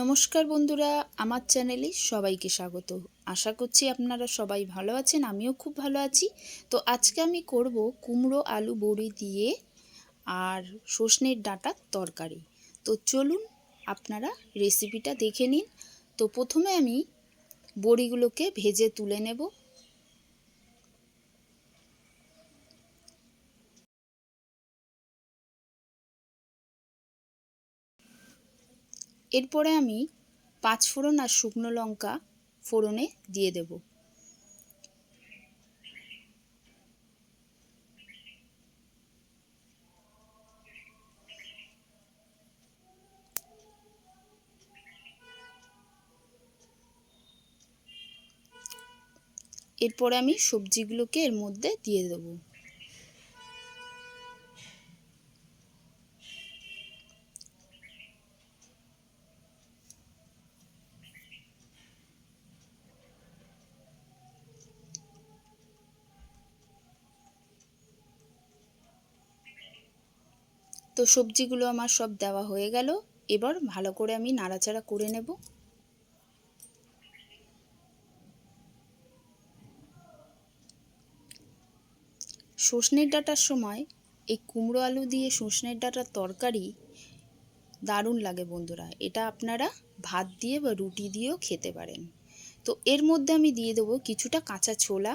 নমস্কার বন্ধুরা, আমার চ্যানেলে সবাইকে স্বাগত। আশা করছি আপনারা সবাই ভালো আছেন, আমিও খুব ভালো আছি। তো আজকে আমি করব কুমড়ো আলু বড়ি দিয়ে আর সর্ষের ডাঁটার তরকারি। তো চলুন আপনারা রেসিপিটা দেখে নিন। তো প্রথমে আমি বড়িগুলোকে ভেজে তুলে নেব। এরপরে আমি পাঁচ ফোড়ন আর শুকনো লঙ্কা ফোড়নে দিয়ে দেব। এরপরে আমি সবজিগুলোকে এর মধ্যে দিয়ে দেবো। তো সবজিগুলো আমার সব দেওয়া হয়ে গেল। এবার ভালো করে আমি নাড়াচাড়া করে নেব। সজনের ডাটার সময় এই কুমড়ো আলু দিয়ে সজনের ডাটার তরকারি দারুণ লাগে বন্ধুরা। এটা আপনারা ভাত দিয়ে বা রুটি দিয়েও খেতে পারেন। তো এর মধ্যে আমি দিয়ে দেবো কিছুটা কাঁচা ছোলা।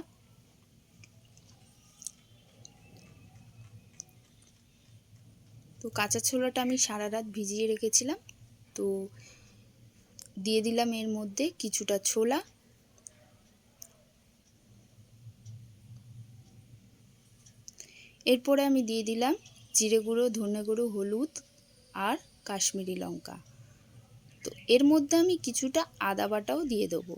তো কাঁচা ছোলাটা আমি সারা রাত ভিজিয়ে রেখেছিলাম। তো দিয়ে দিলাম এর মধ্যে কিছুটা ছোলা। এরপরে আমি দিয়ে দিলাম জিরে গুঁড়ো, ধনে গুঁড়ো, হলুদ আর কাশ্মীরি লঙ্কা। তো এর মধ্যে আমি কিছুটা আদা বাটাও দিয়ে দেবো।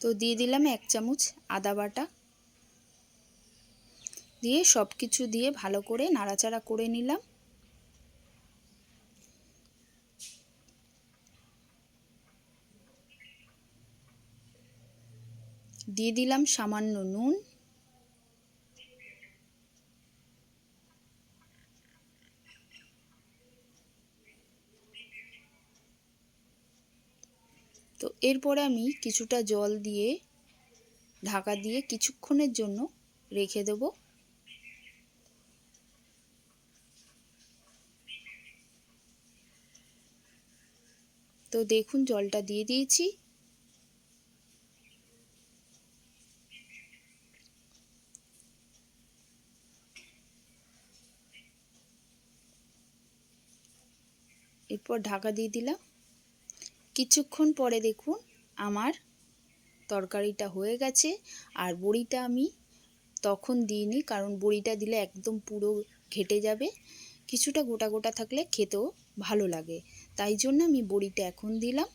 তো দিয়ে দিলাম এক চামচ আদা বাটা। দিয়ে সব কিছু দিয়ে ভালো করে নাড়াচাড়া করে নিলাম। দিয়ে দিলাম সামান্য নুন। তো এরপরে আমি কিছুটা জল দিয়ে ঢাকা দিয়ে কিছুক্ষণের জন্য রেখে দেব। তো দেখুন, জলটা দিয়ে দিয়েছি। এরপর ঢাকা দিয়ে দিলাম। কিছুক্ষণ পরে দেখুন আমার তরকারিটা হয়ে গেছে আর বড়িটা আমি তখন দিইনি কারণ বড়িটা দিলে একদম পুরো ঘেটে যাবে। কিছুটা গোটা গোটা থাকলে খেতেও ভালো লাগে। তাই জন্য আমি বড়িটা এখন দিলাম।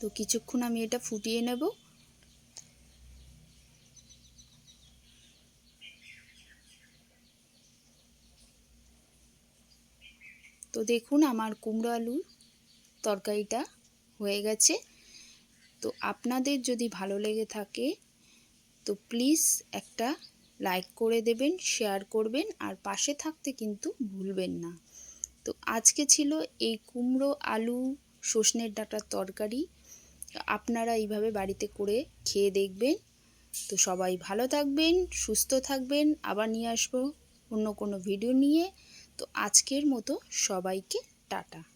তো কিছুক্ষণ আমি এটা ফুটিয়ে নেব। তো দেখুন আমার কুমড়ো আলুর তরকারিটা হয়ে গেছে। তো আপনাদের যদি ভালো লেগে থাকে, তো প্লিজ একটা লাইক করে দেবেন শেয়ার করবেন, আর পাশে থাকতে কিন্তু ভুলবেন না। তো আজকে ছিল এই কুমড়ো আলু সজনের ডাঁটার তরকারি। আপনারা এইভাবে বাড়িতে করে খেয়ে দেখবেন। তো সবাই ভালো থাকবেন, সুস্থ থাকবেন। আবার নিয়ে আসব অন্য কোনো ভিডিও নিয়ে। তো আজকের মতো সবাইকে টাটা।